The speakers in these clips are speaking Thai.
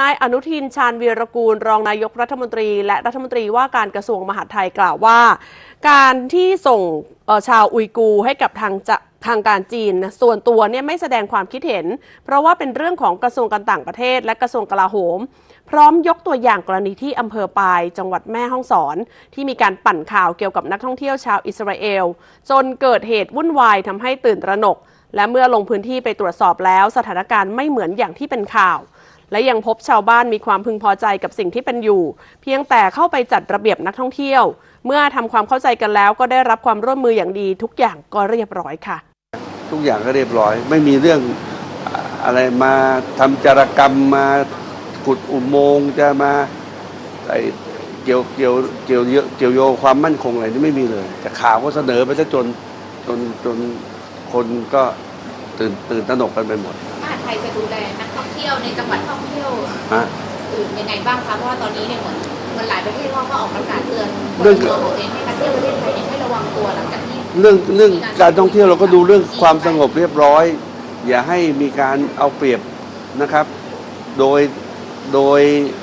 นายอนุทินชาญวีรกูล รองนายกรัฐมนตรี และรัฐมนตรีว่าการกระทรวงมหาดไทยกล่าวว่า การที่ส่งชาวอุยกูให้กับทางจะทางการจีน ส่วนตัวเนี่ยไม่แสดงความคิดเห็น เพราะว่าเป็นเรื่องของกระทรวงการต่างประเทศ และกระทรวงกลาโหม พร้อมยกตัวอย่างกรณีที่อำเภอปาย จังหวัดแม่ฮ่องสอน ที่มีการปั่นข่าวเกี่ยวกับนักท่องเที่ยวชาวอิสราเอล จนเกิดเหตุวุ่นวายทำให้ตื่นตระหนก และเมื่อลงพื้นที่ไปตรวจสอบแล้ว สถานการณ์ไม่เหมือนอย่างที่เป็นข่าว และยังพบชาวบ้านมีความพึงพอใจกับสิ่งที่เป็นอยู่ เพียงแต่เข้าไปจัดระเบียบนักท่องเที่ยว เมื่อทำความเข้าใจกันแล้วก็ได้รับความร่วมมืออย่างดี ทุกอย่างก็เรียบร้อยค่ะ ทุกอย่างก็เรียบร้อย ไม่มีเรื่องอะอะไรมาทำจารกรรมมาขุดอุโมงค์จะมาไอเกี่ยวเกี่ยวเกี่ยวเยอะเกี่ยวโยงความมั่นคงอะไรนี่ไม่มีเลย แต่ข่าวก็เสนอไปซะจนจนจนคนก็ตื่นตื่นตระหนกกันไปหมดมหาดไทยจะดูแลนัก ท่องเที่ยวในจังหวัดท่องเที่ยวฮะ อื่นยังไงบ้างคะเพราะว่าตอนนี้เนี่ยเหมือนเหมือนหลายประเทศเขาก็ออกประกาศเตือนพเรื่ลองเมืองของตัวเองให้มาเที่ยวประเทศไทยเนี่ยให้ระวังตัวหลังจากที่เรื่องเรื่องการท่องเที่ยวเราก็ดูเรื่องความสงบเรียบร้อย อย่าให้มีการเอาเปรียบนะครับ โดยโดย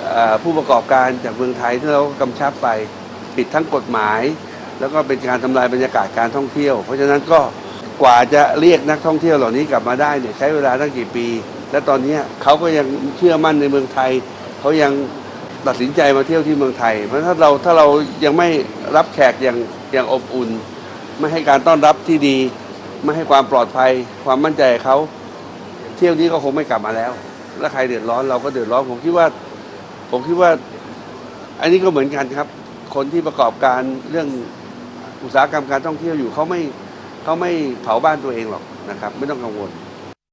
เอ่อผู้ประกอบการจากเมืองไทยที่เราก็กำชับไปผิดทั้งกฎหมาย แล้วก็เป็นการทำลายบรรยากาศการท่องเที่ยว เพราะฉะนั้นก็กว่าจะเรียกนักท่องเที่ยวเหล่านี้กลับมาได้เนี่ยใช้เวลาตั้งกี่ปี และตอนนี้เขาก็ยังเชื่อมั่นในเมืองไทย เขายังตัดสินใจมาเที่ยวที่เมืองไทย เพราะถ้าเราถ้าเรายังไม่รับแขกอย่างอย่างอบอุ่น ไม่ให้การต้อนรับที่ดี ไม่ให้ความปลอดภัย ความมั่นใจเขาเที่ยวนี้ก็คงไม่กลับมาแล้ว แล้วใครเดือดร้อนเราก็เดือดร้อนผมคิดว่า ผมคิดว่า อันนี้ก็เหมือนกันครับ คนที่ประกอบการเรื่องอุตสาหกรรมการท่องเที่ยวอยู่เขาไม่เขาไม่เผาบ้านตัวเองหรอกนะครับ ไม่ต้องกังวล